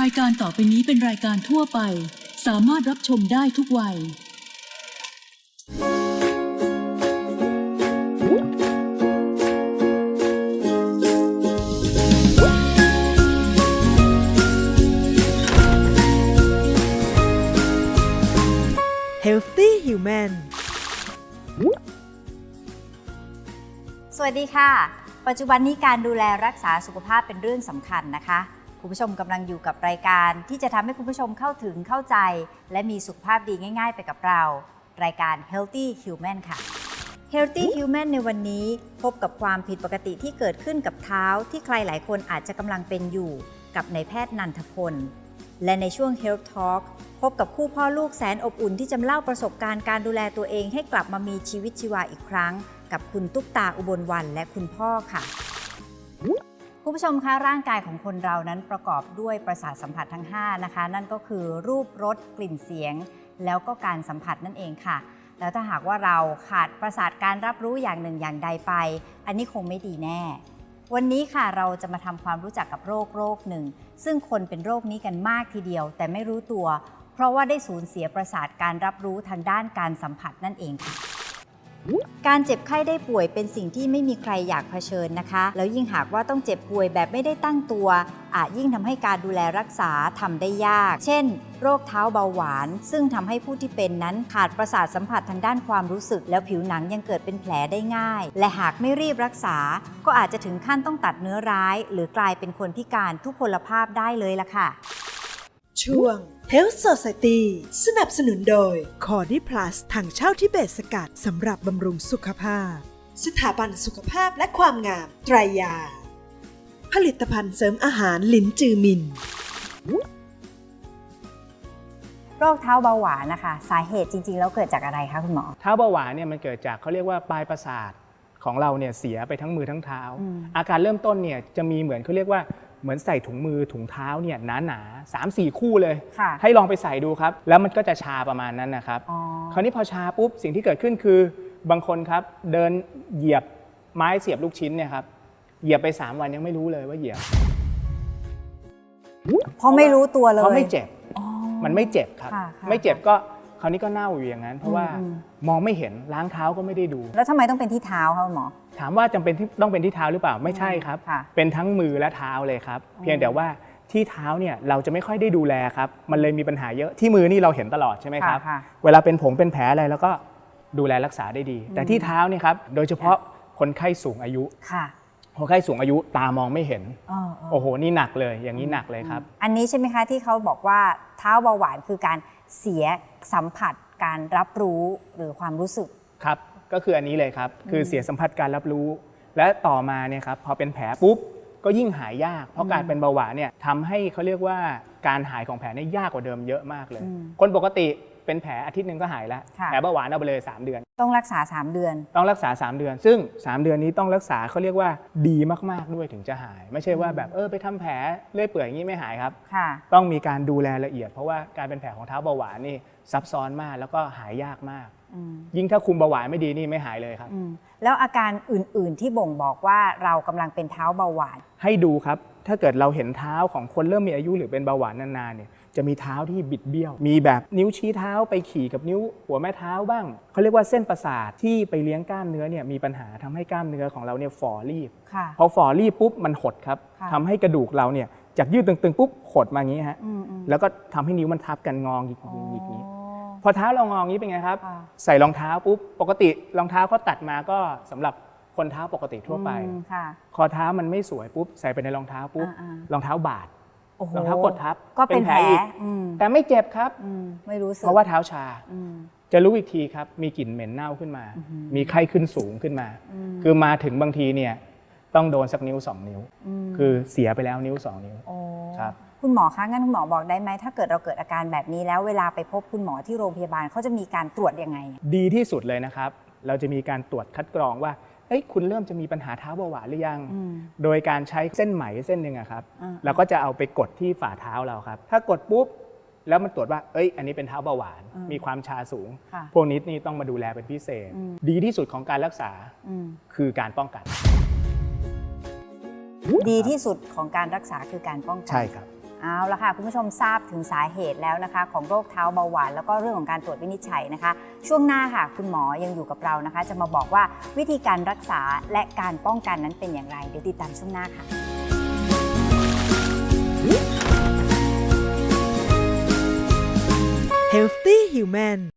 รายการต่อไปนี้เป็นรายการทั่วไป สามารถรับชมได้ทุกวัย Healthy Human สวัสดีค่ะ ปัจจุบันนี้การดูแลรักษาสุขภาพเป็นเรื่องสำคัญนะคะ คุณผู้ชมกำลังอยู่กับรายการที่จะทำให้คุณผู้ชมเข้าถึงเข้าใจ และมีสุขภาพดีง่าย ๆ ไปกับเรา รายการ Healthy Human ค่ะ Healthy Human ในวันนี้พบกับความผิดปกติที่เกิดขึ้นกับเท้าที่ใครหลายคนอาจจะกำลังเป็นอยู่ กับนายแพทย์นันทพล และในช่วง Health Talk พบกับคู่พ่อลูกแสนอบอุ่นที่จะเล่าประสบการณ์การดูแลตัวเองให้กลับมามีชีวิตชีวาอีกครั้ง กับคุณตุ๊กตาอุบลวันและคุณพ่อค่ะ คุณผู้ชมคะร่างกายของคนเรานั้นประกอบด้วยประสาทสัมผัสทั้ง 5 นะคะ นั่นก็คือรูปรสกลิ่นเสียง แล้วก็การสัมผัสนั่นเองค่ะ แล้วถ้าหากว่าเราขาดประสาทการรับรู้อย่างหนึ่งอย่างใดไป อันนี้คงไม่ดีแน่ วันนี้ค่ะเราจะมาทำความรู้จักกับโรคโรคหนึ่ง ซึ่งคนเป็นโรคนี้กันมากทีเดียว แต่ไม่รู้ตัว เพราะว่าได้สูญเสียประสาทการรับรู้ทางด้านการสัมผัสนั่นเองค่ะ การเจ็บไข้ได้ป่วยเป็นสิ่งที่ไม่มีใครอยากเผชิญนะคะ แล้วยิ่งหากว่าต้องเจ็บป่วยแบบไม่ได้ตั้งตัว อาจยิ่งทำให้การดูแลรักษาทำได้ยาก เช่น โรคเท้าเบาหวาน ซึ่งทำให้ผู้ที่เป็นนั้นขาดประสาทสัมผัสทางด้านความรู้สึก แล้วผิวหนังยังเกิดเป็นแผลได้ง่าย และหากไม่รีบรักษา ก็อาจจะถึงขั้นต้องตัดเนื้อร้าย หรือกลายเป็นคนพิการทุพพลภาพได้เลยล่ะค่ะ ช่วง Health Society สนับสนุนโดย c o r d y Plus ถังเช่าที่เบสสกัดสำหรับบำรุงสุขภาพ สถาบันสุขภาพและความงามไตรยา ผลิตภัณฑ์เสริมอาหารลินจือมิน โรคเท้าเบาหวานนะคะ สาเหตุจริงๆ แล้วเกิดจากอะไรคะคุณหมอ เท้าเบาหวานเนี่ยมันเกิดจากเขาเรียกว่าปลายประสาท ของเราเนี่ยเสียไปทั้งมือทั้งเท้าอืมอาการเริ่มต้นเนี่ยจะมีเหมือนเขาเรียกว่าเหมือนใส่ถุงมือถุงเท้าเนี่ยหนาหนาๆสามสี่คู่เลยค่ะให้ลองไปใส่ดูครับ แล้วมันก็จะชาประมาณนั้นนะครับอ๋อคราวนี้พอชาปุ๊บสิ่งที่เกิดขึ้นคือบางคนครับเดินเหยียบไม้เสียบลูกชิ้นเนี่ยครับเหยียบไป 3 วันยังไม่รู้เลยว่าเหยียบเพราะไม่รู้ตัวเลยเพราะไม่เจ็บอ๋อมันไม่เจ็บครับค่ะค่ะไม่เจ็บก็ คราวนี้ก็เน่าอยู่อย่างนั้น เพราะว่าอืมมองไม่เห็นล้างเท้าก็ไม่ได้ดู แล้วทำไมต้องเป็นที่เท้าคะคุณหมอ ถามว่าจำเป็นที่ต้องเป็นที่เท้าหรือเปล่าไม่ใช่ครับ ค่ะ เป็นทั้งมือและเท้าเลยครับอ๋อเพียงแต่ว่าที่เท้าเนี่ยเราจะไม่ค่อยได้ดูแลครับ มันเลยมีปัญหาเยอะที่มือนี่เราเห็นตลอดใช่ไหมครับ ค่ะ เวลาเป็นผงเป็นแผลอะไรแล้วก็ดูแลรักษาได้ดี แต่ที่เท้าเนี่ยครับโดยเฉพาะคนไข้สูงอายุ ค่ะ คนไข้สูงอายุตามองไม่เห็นเออเออโอ้โห นี่หนักเลย อย่างนี้หนักเลยครับ อันนี้ใช่ไหมคะที่เขาบอกว่าเท้าเบาหวานคือการเสียสัมผัสการรับรู้หรือความรู้สึก ครับ ก็คืออันนี้เลยครับ คือเสียสัมผัสการรับรู้ และต่อมาเนี่ยครับพอเป็นแผลปุ๊บ ก็ยิ่งหายยาก เพราะการเป็นเบาหวานเนี่ยทำให้เขาเรียกว่าการหายของแผลเนี่ยยากกว่าเดิมเยอะมากเลย อืม คนปกติ เป็นแผลอาทิตย์หนึ่งก็หายแล้ว ค่ะ แผลเบาหวานเอาไปเลย 3 เดือน ต้องรักษา 3 เดือน ต้องรักษา 3 เดือน ซึ่ง 3 เดือนนี้ต้องรักษาเขาเรียกว่าดีมากๆด้วยถึงจะหาย ไม่ใช่ว่าแบบเออไปทำแผลเลื่อยเปื่อยอย่างนี้ไม่หายครับ ค่ะ ต้องมีการดูแลละเอียด เพราะว่าการเป็นแผลของเท้าเบาหวานนี่ซับซ้อนมากแล้วก็หายยากมาก อืมยิ่งถ้าคุมเบาหวานไม่ดีนี่ไม่หายเลยครับ อืมแล้วอาการอื่นๆที่บ่งบอกว่าเรากำลังเป็นเท้าเบาหวาน ให้ดูครับ ถ้าเกิดเราเห็นเท้าของคนเริ่มมีอายุหรือเป็นเบาหวานนานๆเนี่ย จะมีเท้าที่บิดเบี้ยว มีแบบนิ้วชี้เท้าไปขี่กับนิ้วหัวแม่เท้าบ้าง เขาเรียกว่าเส้นประสาทที่ไปเลี้ยงกล้ามเนื้อเนี่ยมีปัญหาทำให้กล้ามเนื้อของเราเนี่ยฝ่อรีบ ค่ะ พอฝ่อรีบปุ๊บมันหดครับค่ะ ทำให้กระดูกเราเนี่ยจากยืดตึงๆปุ๊บหดมาอย่างนี้ฮะ อืมอืมแล้วก็ทำให้นิ้วมันทับกันงองหยิกอ๋อๆหยิกๆอย่างนี้ พอเท้าเรางออย่างนี้เป็นไงครับ ค่ะใส่รองเท้าปุ๊บปกติรองเท้าเขาตัดมาก็สำหรับคนเท้าปกติทั่วไป อืมค่ะ คอเท้ามันไม่สวยปุ๊บใส่ไปในรองเท้าปุ๊บอ่ารองเท้าบาดโอ้โห รองเท้ากดทับก็เป็นแผลอีกอืมแต่ไม่เจ็บครับอืมไม่รู้สึกเพราะว่าเท้าชาอืมจะรู้อีกทีครับ มีกลิ่นเหม็นเน่าขึ้นมาอื้อหือมีไข้ขึ้นสูงขึ้นมามคือมาถึงบางทีเนี่ยต้องโดนสักนิ้วสองนิ้วมคือเสียไปแล้วนิ้วสองนิ้วโอ้ครับคุณหมอคะงั้นคุณหมอบอกได้ไหมถ้าเกิดเราเกิดอาการแบบนี้แล้วเวลาไปพบคุณหมอที่โรงพยาบาลเขาจะมีการตรวจยังไง ดีที่สุดเลยนะครับ เราจะมีการตรวจคัดกรองว่า เอ้ยคุณเริ่มจะมีปัญหาเท้าเบาหวานหรือยังอืมโดยการใช้เส้นไหมเส้นหนึ่งอะครับอ่าเราก็จะเอาไปกดที่ฝ่าเท้าเราครับ ถ้ากดปุ๊บแล้วมันตรวจว่า เอ้ย อันนี้เป็นเท้าเบาหวานอืมมีความชาสูงค่ะพวกนี้นี่ต้องมาดูแลเป็นพิเศษอืมดีที่สุดของการรักษาอืมคือการป้องกัน ดีที่สุดของการรักษาคือการป้องกัใช่ครับ เอาละค่ะ คุณผู้ชมทราบถึงสาเหตุแล้วนะคะ ของโรคเท้าเบาหวาน แล้วก็เรื่องของการตรวจวินิจฉัยนะคะ ช่วงหน้าค่ะคุณหมอยังอยู่กับเรานะคะ จะมาบอกว่าวิธีการรักษาและการป้องกันนั้นเป็นอย่างไรเดี๋ยวติดตามช่วงหน้าค่ะ Healthy Human